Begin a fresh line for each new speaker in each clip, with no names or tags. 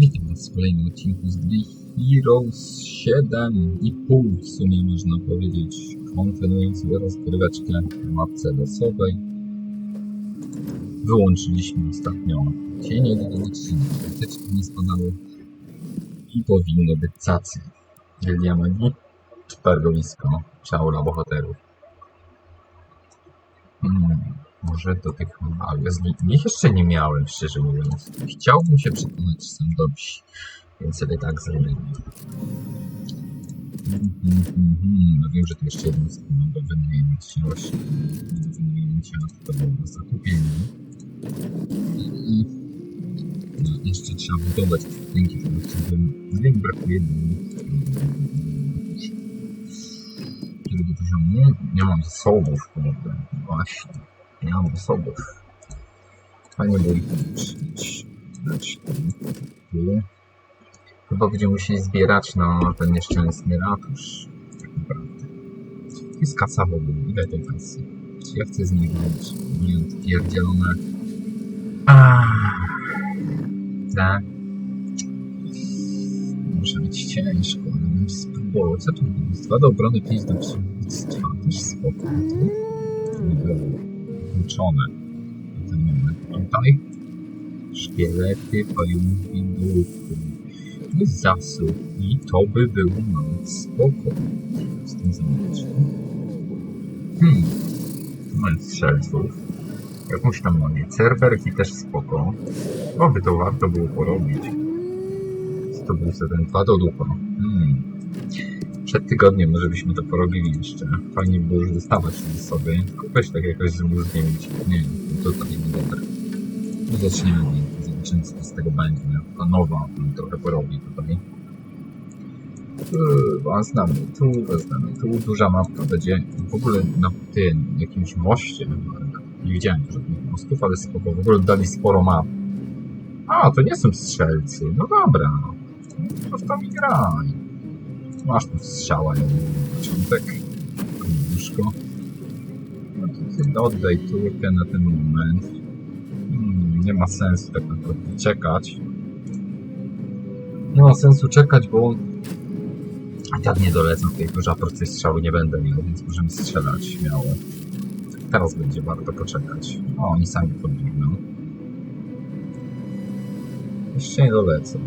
Witam Was w kolejnym odcinku z gry Heroes 7,5 w sumie można powiedzieć. Kontynuując sobie rozgryweczkę na mapce losowej. Wyłączyliśmy ostatnio cienie odcinka, teczki nie spadały i powinno być cacy. Gildia Magii, targowisko, ciaura bohaterów. Hmm, może do tych z nich- nich jeszcze nie miałem, szczerze mówiąc. Chciałbym się przekonać, czy są dobrzy, więc sobie tak zrobimy. Mhm, mhm, mhm. No wiem, że tu jeszcze jedną stronę do wynajęcia, właśnie do wynajęcia, to było do zakupienia. I no, jeszcze trzeba budować budynki, które chciałbym. No wiem, brakuje. Którego poziomu? Nie mam zasobów, kurde. Właśnie. Nie mam zasobów. Dać tu. Chyba będziemy musieli zbierać na ten nieszczęsny ratusz. Tak naprawdę. Jest kasa w ogóle. Ile tej kasy? Czy ja chcę z niej wyjść? Milion pierdzielone. Tak. Może być ciężko, ale bym spróbował. Co tu jest? Dwa do obrony, pięć do przywództwa. Też spoko. Nie było włączone na ten moment. Tutaj szkielety, pająki, jest zasób i to by było nawet spoko. Z tym zobaczyć. Hmm. Mamy strzelców. Jakąś tam mamy. Cerberki też spoko. Oby to warto było porobić. Co to był za ten dwa do ducha? Hmm. Przed tygodniem może byśmy to porobili jeszcze. Fajnie by było już dostawać te sobie. Tylko tak jakoś z zmienić. Nie wiem, to tak nie dobre. No zaczniemy zobaczymy co z tego będzie. Ta nowa trochę porobi tutaj. Chyba znamy tu, znamy tu. Duża mapka będzie w ogóle na tym jakimś moście. Nie widziałem żadnych mostów, ale spoko. W ogóle dali sporo map. A, to nie są strzelcy. No dobra. No to w to mi graj. Masz tu strzała, na początek. Koniuszko. No to ty oddaj turkę na ten moment. Hmm, nie ma sensu tak naprawdę czekać. Nie ma sensu czekać, bo i tak nie dolecą tej turze, a porcji strzały nie będę miał, więc możemy strzelać śmiało. Teraz będzie warto poczekać. O, oni sami podbiegną. Jeszcze nie dolecą.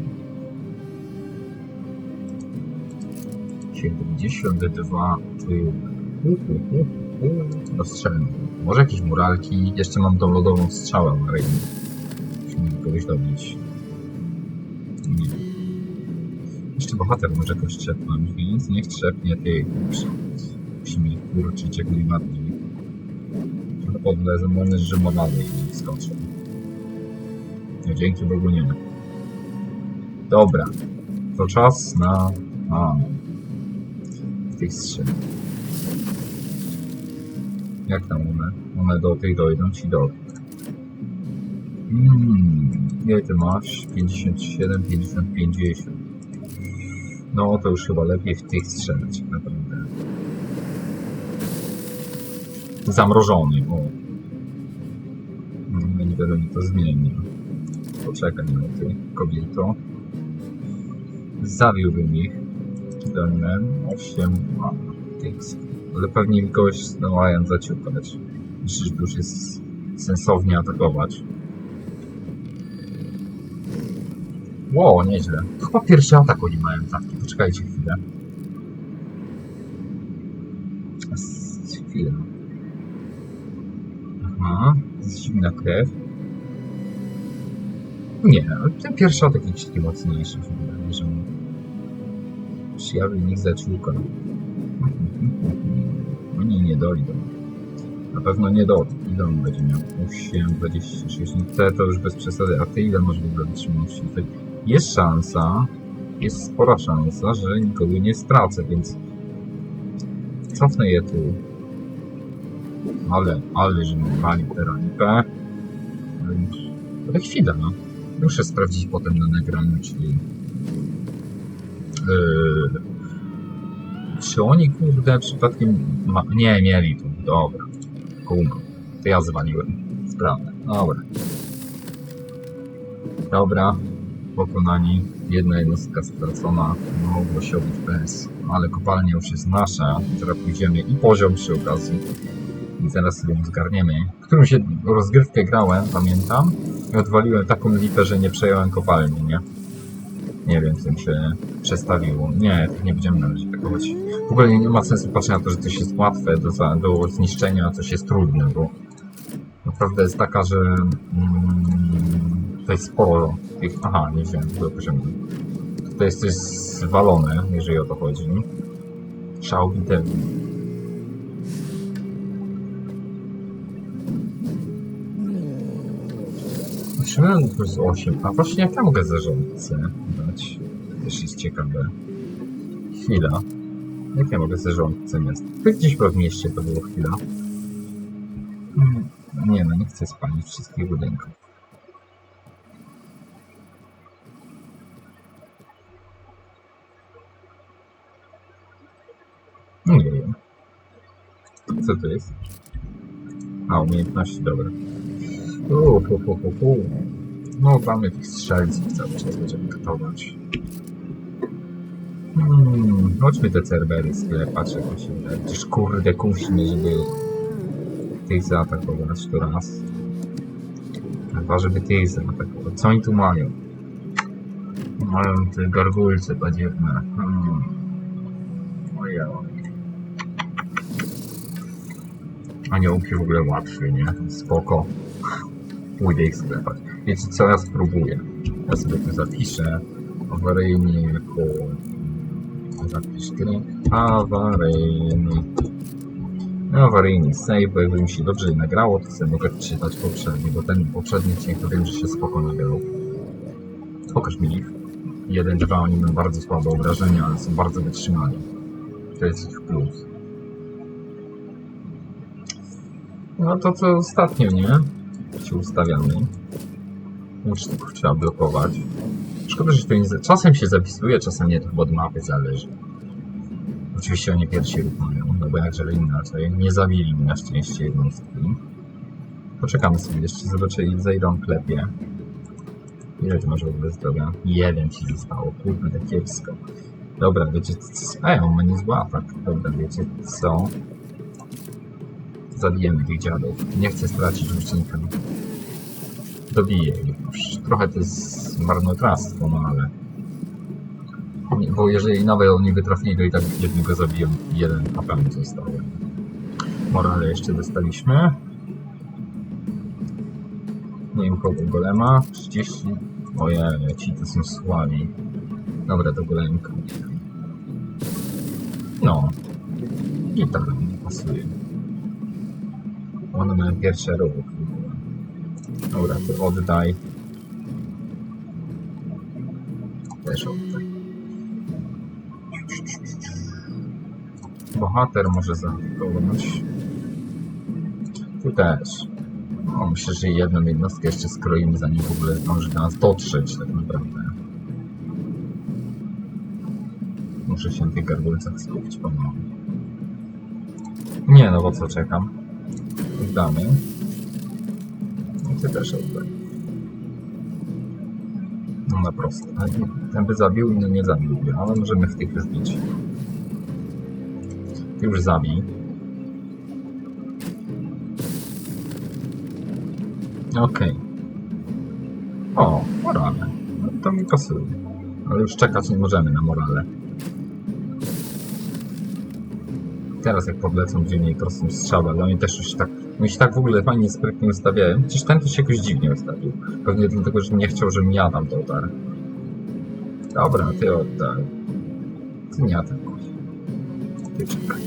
72 tył. Rozstrzelmy. Może jakieś muralki. Jeszcze mam tą lodową strzałę awaryjną. Musimy kogoś dobić. Nie. Jeszcze bohater może kogoś trzepnąć, więc niech trzepnie tych. Musimy ich kurczyć jak najbardziej. Może że ma dalej i skoczę. No, dzięki Bogu nie. Dobra. To czas na... A. Tych strzał. Jak tam one? One do tych dojdą ci do. Hmm. Ile ty masz? 57, 50, 50. No to już chyba lepiej w tych strzelać, naprawdę. Zamrożony, o. No, nie wiadomo, to zmieni. Poczekaj na ty, kobieto. Zawiłbym ich. Dolnem 8 a, tych. Ale pewnie kogoś zdołają zaciukać. Myślę, że to już jest sensownie atakować. Ło, nieźle. Chyba pierwszy atak oni mają taki. Poczekajcie chwilę. Chwilę. Aha, jest zimna krew. Nie, ten pierwszy atak jakiś taki mocniejszy się bym ich zaciukał. Oni nie dojdą. Na pewno nie dojdą. Ile on będzie miał? 8, 26. No te to już bez przesady. A ty ile masz w ogóle wytrzymałości? Jest szansa, jest spora szansa, że nikogo nie stracę, więc cofnę je tu. Ale, ale, że mi wali teranikę. Ale chwila, no. Muszę sprawdzić potem na nagraniu, czyli... Yy, czy oni, kurde, przypadkiem... Ma... Nie, mieli tu. Dobra. Kumam. To ja zwaliłem. Sprawę. Dobra. Dobra. pokonani. Jedna jednostka stracona, mogło się obyć bez. Ale kopalnia już jest nasza, teraz pójdziemy i poziom przy okazji. I zaraz sobie ją zgarniemy. Którą się rozgrywkę grałem, pamiętam. I odwaliłem taką lipę, że nie przejąłem kopalni, nie? Nie wiem, tym się przestawiło. Nie, tak nie będziemy na razie atakować. W ogóle nie ma sensu patrzeć na to, że coś jest łatwe do, za- do zniszczenia, a coś jest trudne, bo naprawdę jest taka, że mm, tutaj sporo tych... Aha, nie wziąłem tego poziomu. Tutaj jest coś zwalone, jeżeli o to chodzi. Szał bitewny. Otrzymałem plus 8. A właśnie jak ja mogę zarządcę Też jest ciekawe. Chwila. Jak ja mogę zarządcę miasta? To gdzieś w mieście to było chwila. Nie no, nie chcę spalić wszystkich budynków. Nie wiem. Co to jest? A, umiejętności, dobra. Uuu, hu, hu, hu, hu. No, mamy tych strzelców cały czas będziemy katować. Hmm, chodźmy te cerbery sklepać, jak mi się wydaje. Przecież kurde kusi mnie, żeby tych zaatakować to raz. Chyba, żeby tych zaatakować. Co oni tu mają? Mają te gargulce badziewne. Hmm. Ojej. Aniołki w ogóle łatwiej, nie? Spoko. Pójdę ich sklepać. Wiecie co, ja spróbuję. Ja sobie tu zapiszę awaryjnie jako... Zapisz gry. Awaryjny. Awaryjny save, bo jakby mi się dobrze nagrało, to sobie mogę czytać poprzedni, bo ten poprzedni odcinek to wiem, że się spoko nagrał. Pokaż mi ich. Jeden, dwa, oni mają bardzo słabe obrażenia, ale są bardzo wytrzymani. To jest ich plus. No to co ostatnio, nie? Się ustawiamy. Tylko trzeba blokować. Szkoda, że to nie... za- Czasem się zapisuje, czasem nie, to chyba od mapy zależy. Oczywiście oni pierwsi ruch no bo jakże inaczej. Nie zabili mi na szczęście jednostki. Poczekamy sobie jeszcze, zobaczę ile zejdą klepie. Ile masz w ogóle zdrowia? Jeden ci zostało, kurde, kiepsko. Dobra, wiecie co? Ej, on ma niezły atak. Dobra, wiecie co? Zabijemy tych dziadów. Nie chcę stracić łucznika. Dobiję ich. Trochę to jest marnotrawstwo, no ale... Nie, Bo jeżeli nawet oni by trafili, to i tak jednego zabiją. Jeden HP mi został. Morale jeszcze dostaliśmy. Nie wiem kogo, golema. 30. Ojej, ci to są słabi. Dobra, to golemka. No. Tak mi pasuje. One mają pierwsze ruch. Dobra, to oddaj. Oddaj. Bohater może zaatakować. Tu też. No, myślę, że jedną jednostkę jeszcze skroimy, zanim w ogóle zdąży do nas dotrzeć tak naprawdę. Muszę się na tych gargulcach skupić pomału. Nie, no bo co czekam? Oddamy. I ty też oddaj. No na prosto. Ale Ten by zabił, inny nie zabiłby, ale możemy w tych zbić. Ty już zabij. Okej. O, morale. No, to mi pasuje. Ale już czekać nie możemy na morale. Teraz jak podlecą, będzie mieli prostą strzałę, ale oni też już tak... Oni się tak w ogóle fajnie sprytnie ustawiają. Przecież ten to się jakoś dziwnie ustawił. Pewnie dlatego, że nie chciał, żebym ja tam dotarł. Dobra, ty oddaj. Ty nie atakuj. Ty czekaj.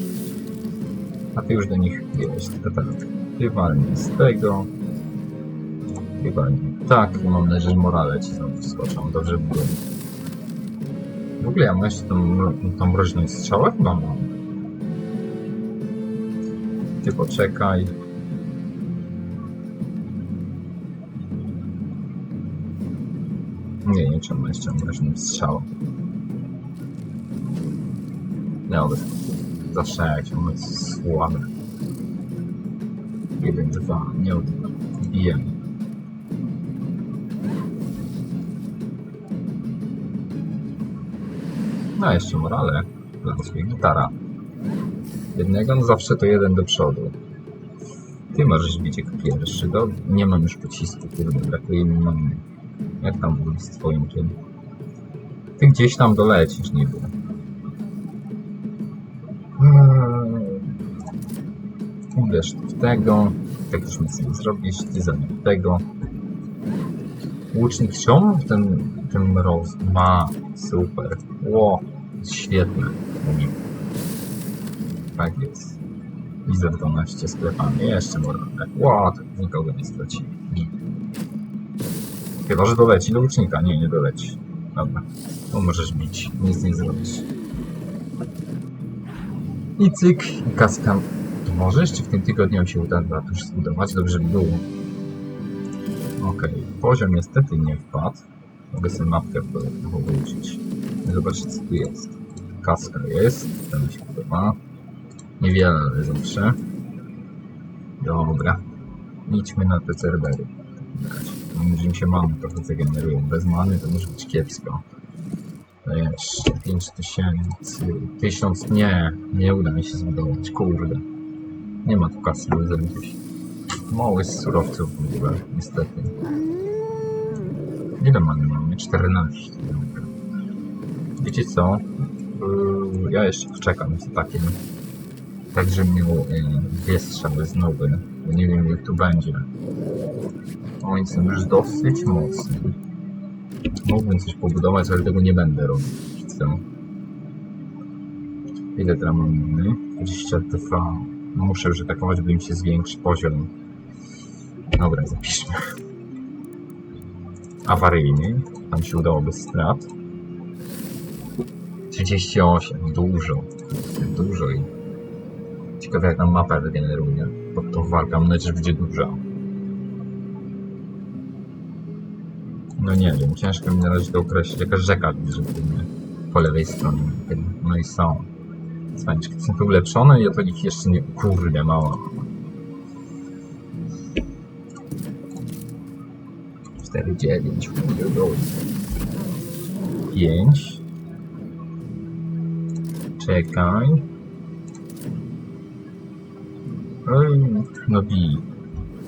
A ty już do nich to tak. Ty z tego. Ty walnij. Tak, mam nadzieję, że morale ci znowu wskoczą. Dobrze by było. W ogóle ja mam jeszcze tą, tą mroźną strzałę? Chyba mam. Ty poczekaj. Nie, nie czemu jeszcze mroźną strzałę. Nie, ale zawsze jak mamy słabe. Jeden, dwa, nie od bijemy. No jeszcze morale. Mnie gitara. Jednego, no zawsze to jeden do przodu. Ty możesz być jako pierwszy, do... Nie mam już pocisku, kurde, brakuje mi mamy. Jak tam z twoim tym? Ty gdzieś tam dolecisz, niby. Eee, Uderz w tego. Tak już nic nie zrobisz. Ty tego. Łucznik czemu ten, ten roz ma? Super. Ło, świetne. Tak jest. I za 12 sklepami. Jeszcze morale. Ło, tak nikogo nie straci. Chyba, że doleci do łucznika. Nie, nie doleci. Dobra. To możesz bić. Nic nie zrobisz. I cyk, i kaska. To może jeszcze w tym tygodniu się uda ratusz zbudować? Dobrze by było. Okej, poziom niestety nie wpadł. Mogę sobie mapkę dodatkowo włączyć. Zobaczcie co tu jest. Kaska jest, mi się podoba. Niewiele, ale zawsze. Dobra. Idźmy na te serwery. w takim razie. Mi się mamy trochę zagenerują. Bez many to może być kiepsko. Jeszcze 5000. 1000 nie, nie uda mi się zbudować. Kurde. Nie ma tu kasy do zrobić. Mało jest surowców w ogóle, niestety. Ile mamy? Mamy 14. Dobra. Wiecie co? Ja jeszcze poczekam z takim. Tak, że miał yy, dwie strzały znowu. Bo nie wiem jak tu będzie. Oni są już dosyć mocni. Mógłbym coś pobudować, ale tego nie będę robić. Co? Ile teraz? 20 TV. No muszę już atakować, by im się zwiększy poziom. Dobra, zapiszmy. Awaryjny. Tam się udało bez strat. 38. Dużo. Dużo i... Ciekawe jak nam mapę wygeneruje. Pod tą walkę mam nadzieję, że będzie duża. No nie wiem, ciężko mi na razie to określić. Jakaś rzeka mnie po lewej stronie. No i są. Cwańczki są ulepszone i ja to ich jeszcze nie... Kurde, mała. 4, 9, 5. Czekaj. No bij.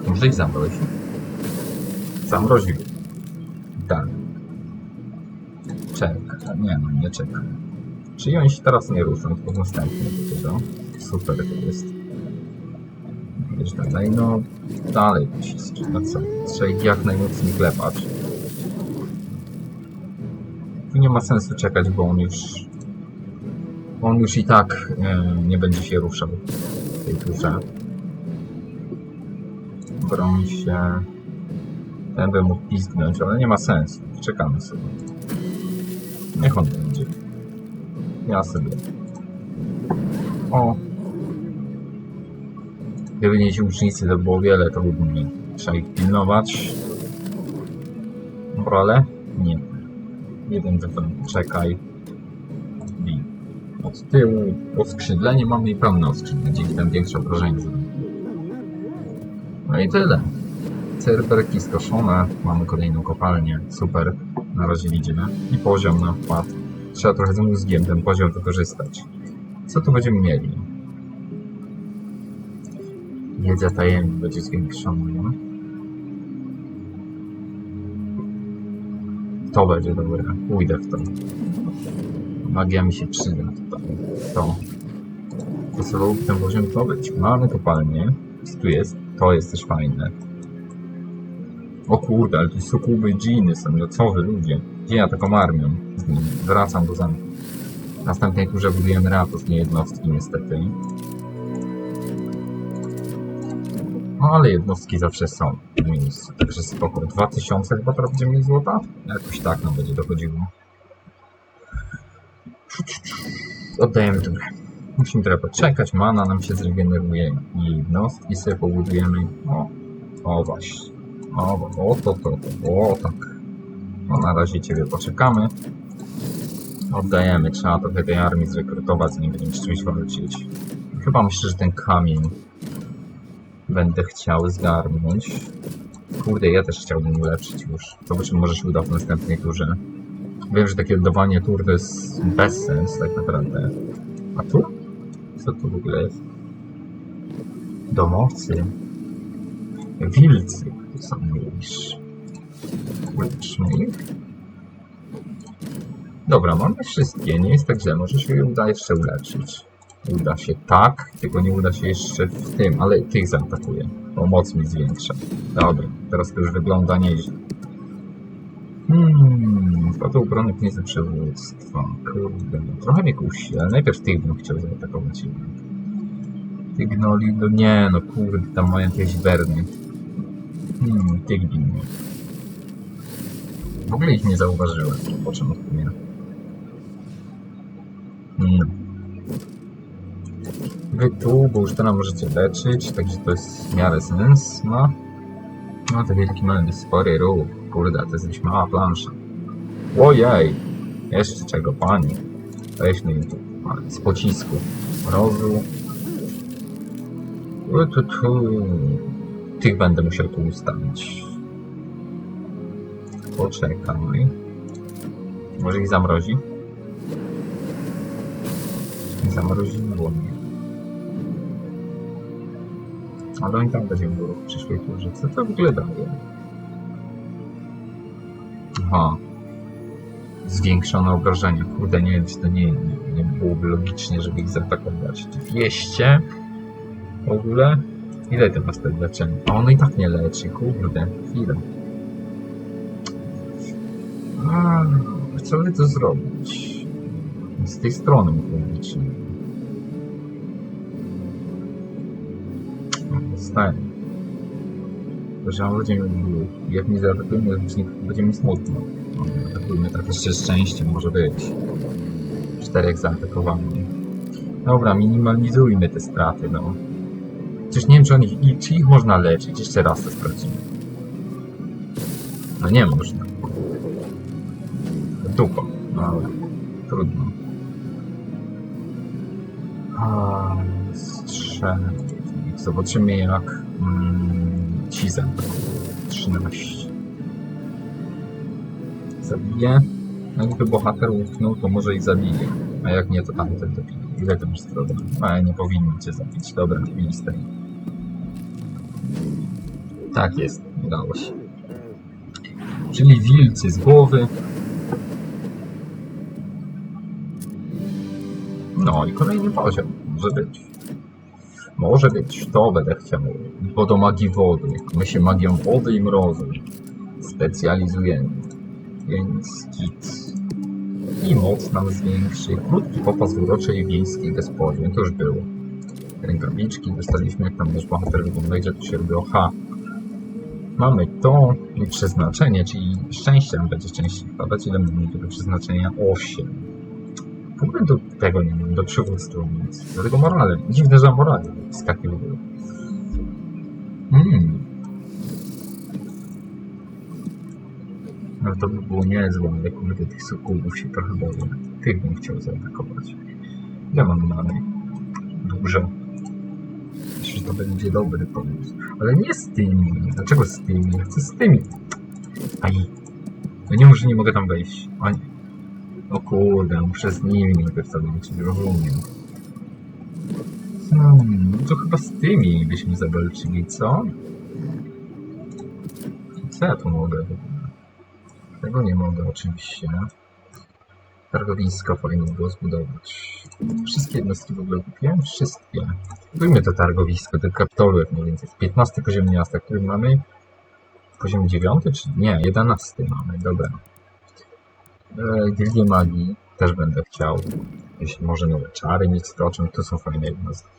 Może ich zamroził. Zamroził. Tak. Czekaj. Nie, no nie czekaj. Czyli oni się teraz nie ruszą, tylko następnie dopiero. Super to jest. Wiesz dalej, no dalej pociski, no co? Trzeba ich jak najmocniej klepać. Tu nie ma sensu czekać, bo on już... On już i tak e, nie będzie się ruszał w tej turze. Broń się... Ten by mógł pizgnąć, ale nie ma sensu. Czekamy sobie. Niech on będzie. Ja sobie. O. Gdyby nie ci ucznicy, to było wiele trudniej. Trzeba ich pilnować. Morale? Nie. Jeden defend. Czekaj. Od tyłu. Oskrzydlenie mamy i pełne oskrzydlenie. Dzięki temu większe obrażenie. No i tyle. Cerberki skoszone. Mamy kolejną kopalnię. Super. Na razie widzimy. I poziom na wpad. Trzeba trochę z mózgiem ten poziom wykorzystać. Co tu będziemy mieli? Wiedza tajemna będzie zwiększona. To będzie dobre. Pójdę w to. Magia mi się przyda tutaj. To. To sobie ten poziom to być. Mamy kopalnię. Co tu jest? To jest też fajne. O kurde, ale tu sukuby dżiny są. No co wy ludzie? Gdzie ja taką armią? Wracam do zamku. W następnej turze budujemy ratus, nie jednostki niestety. No ale jednostki zawsze są w miejscu, także spoko. 2000 chyba mieli złota? Jakoś tak nam będzie dochodziło. Oddajemy turę. Musimy trochę poczekać, mana nam się zregeneruje i jednostki sobie pobudujemy. O, o właśnie. O, o to, to, to, o tak. No na razie Ciebie poczekamy. Oddajemy, trzeba trochę tej armii zrekrutować, zanim będziemy z czymś walczyć. Chyba myślę, że ten kamień będę chciał zgarnąć. Kurde, ja też chciałbym ulepszyć już. Zobaczymy, może się uda w następnej turze. Wiem, że takie oddawanie tur to jest bez sens tak naprawdę. A tu? Co tu w ogóle jest? Domocy. Wilcy. To są. Uleczmy ich. Dobra, mamy wszystkie, nie jest tak źle. Może się uda jeszcze uleczyć. Uda się tak, tylko nie uda się jeszcze w tym, ale tych zaatakuję. Bo moc mi zwiększa. Dobra, teraz to już wygląda nieźle. Hmm, to obrony knieze przywództwa. Kurde, no, trochę mnie kusi, ale najpierw tych bym chciał zaatakować. jednak. Tych gnoli, no nie, no kurde, tam mają jakieś berny. Hmm, ginie. W ogóle ich nie zauważyłem, po czym odpowiem. Hmm. Wy tu, bo już nam możecie leczyć, także to jest w miarę sens ma. No to wielki mamy spory ruch. Kurde, to jest jakaś mała plansza. Ojej! Jeszcze czego, pani? Weźmy im tu a, z pocisku. Mrozu. Tu, tu. Tych będę musiał tu ustawić. Poczekaj. Może ich zamrozi? Zamroziło mnie. Ale oni tam będzie było w przyszłej turze. Co to w ogóle daje? Aha. Zwiększone obrażenia. Kurde, nie wiem, czy to nie, nie, nie byłoby logicznie, żeby ich zaatakować. 200? W ogóle? Ile ty masz tego leczenia? A ono i tak nie leczy, kurde. Chwilę. A, co by to zrobić? Z tej strony mówić. Stanie. Że ludzie jak mi zaatakują, to będzie mi smutno. No, Atakujmy tak jeszcze szczęście może być. Czterech zaatakowanych. Dobra, minimalizujmy te straty, no. Przecież nie wiem, czy, oni, i- czy ich można leczyć. Jeszcze raz to sprawdzimy. No nie można. Dupa. No ale trudno. A, strzelę. Zobaczymy jak mm, ci zaatakują. 13. Zabije. No Jakby bohater łyknął, to może i zabije. A jak nie, to tamten dobije. Ile to masz stron? A nie powinien cię zabić. Dobra, minister. Tak jest, udało się. Czyli wilcy z głowy. No i kolejny poziom. Może być. Może być. To będę chciał. Bo do magii wody. My się magią wody i mrozu specjalizujemy. Więc git. I moc nam zwiększy. Krótki popas uroczej wiejskiej gospodzie. To już było. Rękawiczki dostaliśmy, jak tam nasz bohater wygląda, gdzie to się robiło. Ha. Mamy to i przeznaczenie, czyli szczęście nam będzie częściej wpadać. Ile mamy tego przeznaczenia? 8. W ogóle do tego nie mam, do przywództwa nic. Do tego morale. Dziwne, że morale skaki w ogóle. Mm. No to by było niezłe, ale kurde tych sokołów się trochę boję. Tych bym chciał zaatakować. Ile mam mamy? Dużo. Myślę, że to będzie dobry pomysł. Ale nie z tymi. Dlaczego z tymi? Ja chcę z tymi. Aj. No nie może nie mogę tam wejść. Aj. O kurde, muszę z nimi najpierw zobaczyć, rozumiem. Hmm, no to chyba z tymi byśmy zawalczyli, co? Co ja tu mogę? Tego nie mogę oczywiście. Targowisko fajnie było zbudować. Wszystkie jednostki w ogóle kupiłem? Wszystkie. Kupujmy to targowisko, ten kapitolu jak mniej więcej. 15 poziom miasta, który mamy. Poziom 9 czy nie? 11 mamy, dobra. E, Gildię magii też będę chciał. Jeśli może nowe czary mieć skoczą, to są fajne jednostki.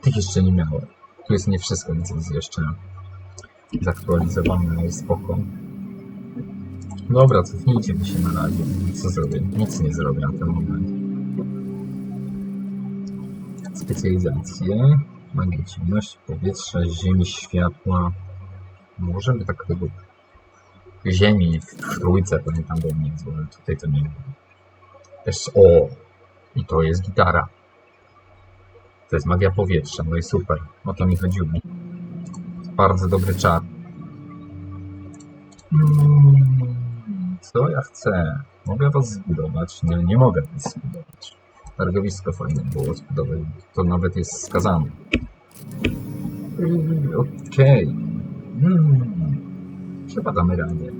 Tych jeszcze nie miałem. Tu jest nie wszystko, nic jest jeszcze zaktualizowane, ale spoko. Dobra, cofnijcie mi się na razie. Co zrobię? Nic nie zrobię na ten moment. Specjalizacje. Magia ciemności, powietrza, ziemi, światła. Możemy tak tego ziemi w trójce, pamiętam, było niezłe, ale tutaj to nie Też, o! I to jest gitara. To jest magia powietrza, no i super. O to mi chodziło. Bardzo dobry czar. Co ja chcę? Mogę was zbudować? Nie, nie mogę was zbudować. Targowisko fajne było zbudować. To nawet jest skazane. Okej. Hmm. Chyba damy radę.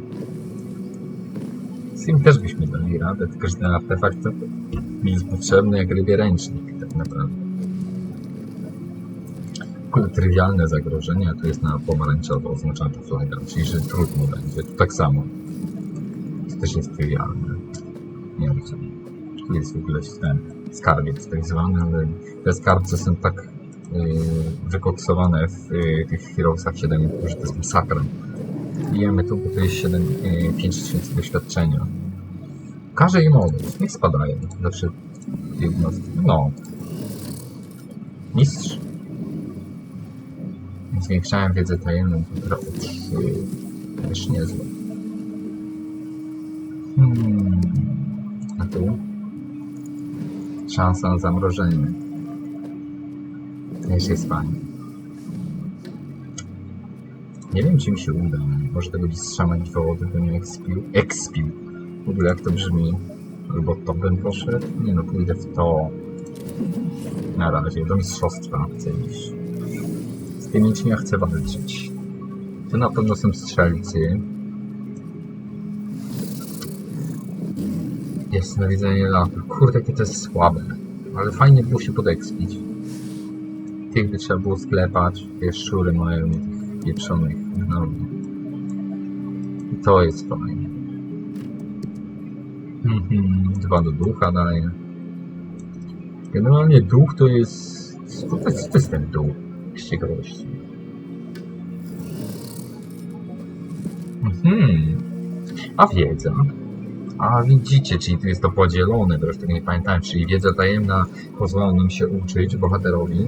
Z tym też byśmy dali radę, tylko że ten artefakt to jest potrzebny jak rybie ręcznik, tak naprawdę. W ogóle trywialne zagrożenie, tu jest na pomarańczowo oznaczona ta flaga, czyli że trudno będzie. Tu tak samo. To też jest trywialne. Nie wiem co. Tu jest w ogóle ten skarbiec tak zwany, ale te skarbce są tak yy, wykoksowane w yy, tych Heroesach 7, że to jest masakra. Bijemy tu, bo to jest 7, yy, 5000 doświadczenia. Każe im odejść, niech spadają. Zawsze jednostki. No. Mistrz. Zwiększałem wiedzę tajemną 3. Też niezłe. Hmm. A tu? Szansa na zamrożenie. Też jest fajnie. Nie wiem, czy mi się uda. Może tego mistrza magii wody bym nie ekspił. Ekspił. W ogóle jak to brzmi? Albo to bym poszedł? Nie no, pójdę w to. Na razie, do mistrzostwa chcę iść. Z tymi ja chcę walczyć. To na pewno są strzelcy. Jest nawiedzenie lata. Kurde, jakie to jest słabe. Ale fajnie było się podekspić. Tych by trzeba było sklepać. Te szczury mają pieprzonych no. I to jest fajne. Mhm, Dwa do ducha daje. Generalnie duch to jest... To jest, co jest ten duch? Z ciekawości. Mhm. A wiedza? A widzicie, czyli tu jest to podzielone, bo już tego nie pamiętałem, czyli wiedza tajemna pozwala nam się uczyć bohaterowi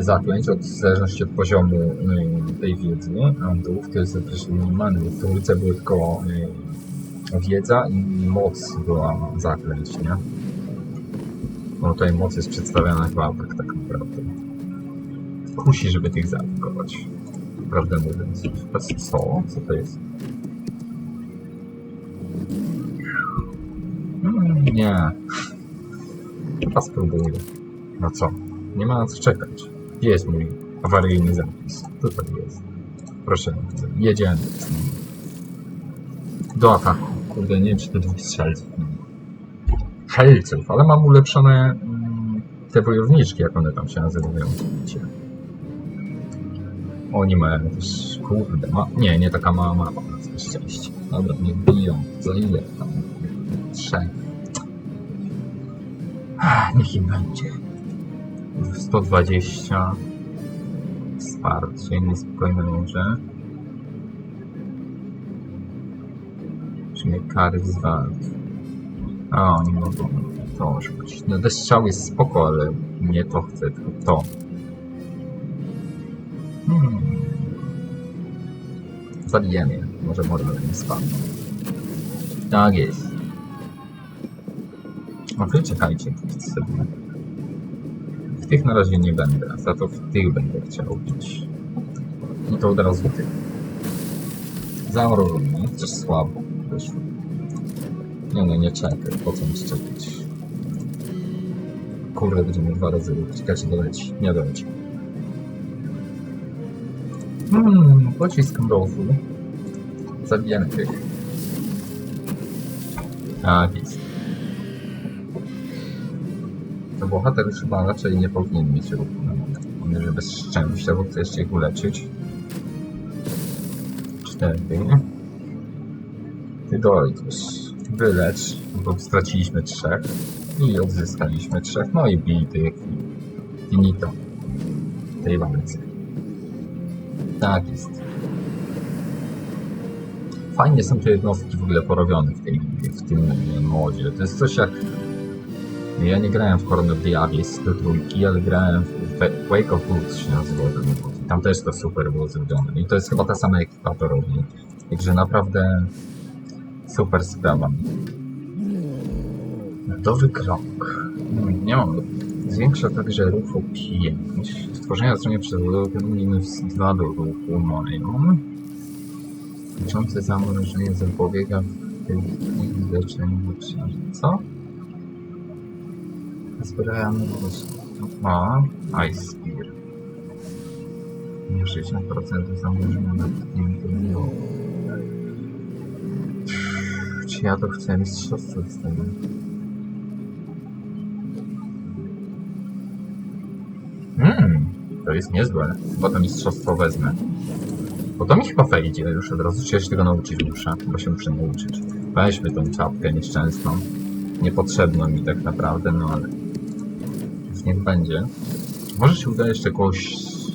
zaklęć od, w zależności od poziomu yy, tej wiedzy, a duch to jest określenie minimalny. W trójce były tylko yy, wiedza i moc była zaklęć, nie? No tutaj moc jest przedstawiana chyba tak, tak naprawdę. Kusi, żeby tych zaatakować. Prawdę mówiąc. Co? Co to jest? Hmm, nie. Chyba spróbuję. No co? Nie ma na co czekać. Jest mój awaryjny zapis? Tutaj jest. Proszę. Jedziemy. Do ataku. Kurde, nie wiem czy to dwóch strzelców. Helców, ale mam ulepszone mm, te wojowniczki, jak one tam się nazywają. Oni mają też, kurde, ma... nie, nie taka mała mapa, na szczęście. Dobra, nie biją. Za ile tam? Trzech. Niech im będzie. 120. Wsparcie, niespokojne morze. Czyli kary z walk. A, oni mogą to rzucić. No deszczał jest spoko, ale nie to chcę, tylko to. Hmm. Zabijemy je. Może morale nie spadną. Tak jest. A wy czekajcie sobie. Tych na razie nie będę, za to w tych będę chciał bić. I to od razu tych. Zamrożony, coś słabo wyszło. Nie no, nie czekaj, po co mi szczepić? Kurde, będziemy dwa razy. Czekajcie, doleci. Nie doleci. Hmm, pocisk mrozu. Zabijamy tych. Tak jest. Bohater chyba raczej nie powinien mieć ruchu na moment. On jest bez szczęścia, bo chce jeszcze ich uleczyć. Cztery. Ty. Wylecz, bo straciliśmy trzech. I odzyskaliśmy trzech. No i bij tych. Finito. Tej walce. Tak jest. Fajnie są te jednostki w ogóle porobione w, tej, w tym modzie. To jest coś jak... Ja nie grałem w Horn of the Abyss do trójki, ale grałem w Wa- Wake of Wolves się nazywa ten mod. I Tam też to super było zrobione. I to jest chyba ta sama ekipa to robi. Także naprawdę super sprawa. Nowy krok. Hmm, Nie mam. Zwiększa także ruch o 5. Stworzenia stronie przez minus 2 do ruchu mają. Liczące zamrożenie zapobiega tych leczeń Co? Zbierałem ma Ice Spear. Nie 60% zamierzenia na dotkniętym Czy ja to chcę mistrzostwo z tego? Mmm, to jest niezłe. Chyba to mistrzostwo wezmę. Bo to mi chyba wejdzie już od razu, czy ja się tego nauczyć muszę? Bo się muszę nauczyć. Weźmy tą czapkę nieszczęsną. Niepotrzebną mi tak naprawdę, no ale... Niech będzie. Może się uda jeszcze kogoś... z-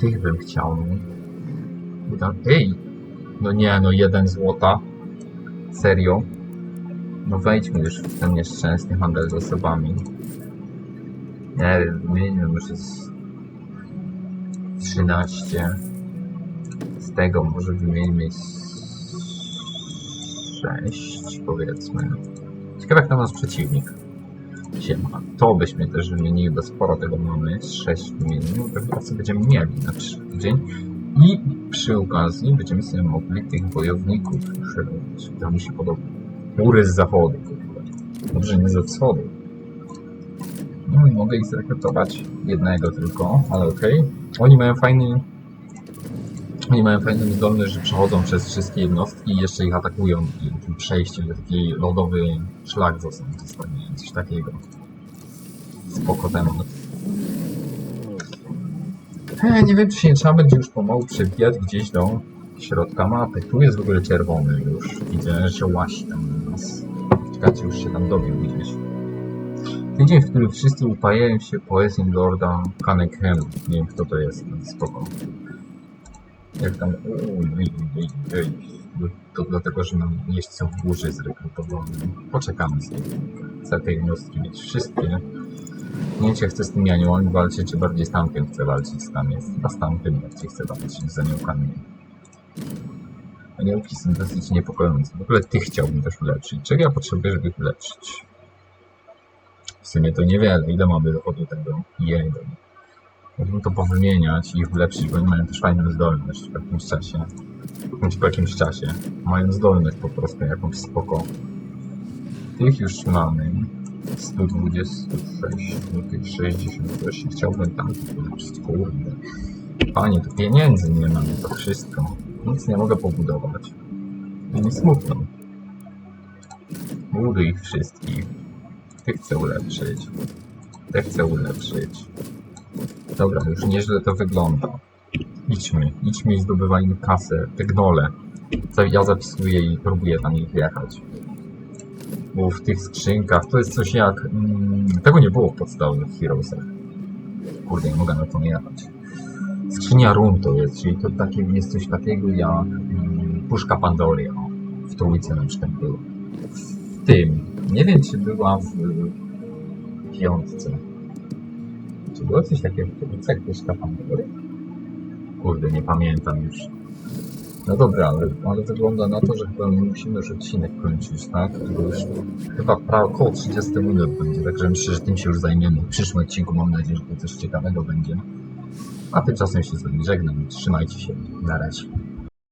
Tych bym chciał. Uda... Ej! No nie, no jeden złota. Serio? No wejdźmy już w ten nieszczęsny handel z osobami. Nie wiem, wiem, może z 13. Z tego może wymieńmy 6, powiedzmy. Ciekawe jak tam nasz przeciwnik. Siema. To byśmy też wymienili, bo sporo tego mamy. Z 6 wymienimy, pewnie co będziemy mieli na przyszły tydzień. I przy okazji będziemy sobie mogli tych wojowników przerobić. To mi się podoba. Mury z zachodu. Dobrze, nie ze wschodu. No i mogę ich zrekrutować. Jednego tylko, ale okej. Oni mają fajny... Oni mają fajną zdolność, że przechodzą przez wszystkie jednostki i jeszcze ich atakują i tym przejściem taki lodowy szlak został zostawienie, coś takiego. Spoko temat. E, nie wiem, czy się trzeba będzie już pomału przebijać gdzieś do środka mapy. Tu jest w ogóle czerwony już. Widzę, że łasi tam na nas. Czekajcie, już się tam dobił gdzieś. Tydzień, w którym wszyscy upajają się poezją Lorda Cunningham. Nie wiem, kto to jest, spoko. Jak tam... Uj, uj, uj, uj. To dlatego, że mam jeźdźców w górze zrekrutowany. Poczekamy sobie. Chcę te jednostki mieć wszystkie. Nie ja chcę z tymi aniołami walczyć, czy bardziej z tankiem chcę walczyć. Z tam jest. Chyba z tankiem bardziej chcę walczyć, z aniołkami. Aniołki są dosyć niepokojące. W ogóle tych chciałbym też ulepszyć. Czego ja potrzebuję, żeby ich ulepszyć? W sumie to niewiele. Ile mamy dochodu tego? Jeden. Mógłbym to powymieniać i ich ulepszyć, bo oni mają też fajną zdolność w jakimś czasie. Bądź po jakimś czasie. Mają zdolność po prostu jakąś spoko. Tych już mamy. 126, no tych 68. Chciałbym tam ulepszyć. Kurde. Panie, tu pieniędzy nie mam, to wszystko. Nic nie mogę pobudować. Mi smutno. Buduj ich wszystkich. Ty chcę ulepszyć. Te chcę ulepszyć. Dobra, już nieźle to wygląda. Idźmy, idźmy i zdobywajmy kasę, te gnole. Ja zapisuję i próbuję tam ich wjechać. Bo w tych skrzynkach to jest coś jak... Mm, tego nie było w podstawowych Heroesach. Kurde, nie mogę na to nie jechać. Skrzynia run to jest, czyli to takie, jest coś takiego jak mm, puszka Pandory. O, w trójce na przykład było. W tym. Nie wiem, czy była w piątce. Było coś takiego w trójce jak puszka Pandory? Kurde, nie pamiętam już. No dobra, ale, ale wygląda na to, że chyba musimy już odcinek kończyć, tak? Już chyba prawie około 30 minut będzie, także myślę, że tym się już zajmiemy. W przyszłym odcinku mam nadzieję, że to coś ciekawego będzie. A tymczasem się z wami żegnam. Trzymajcie się. Na razie.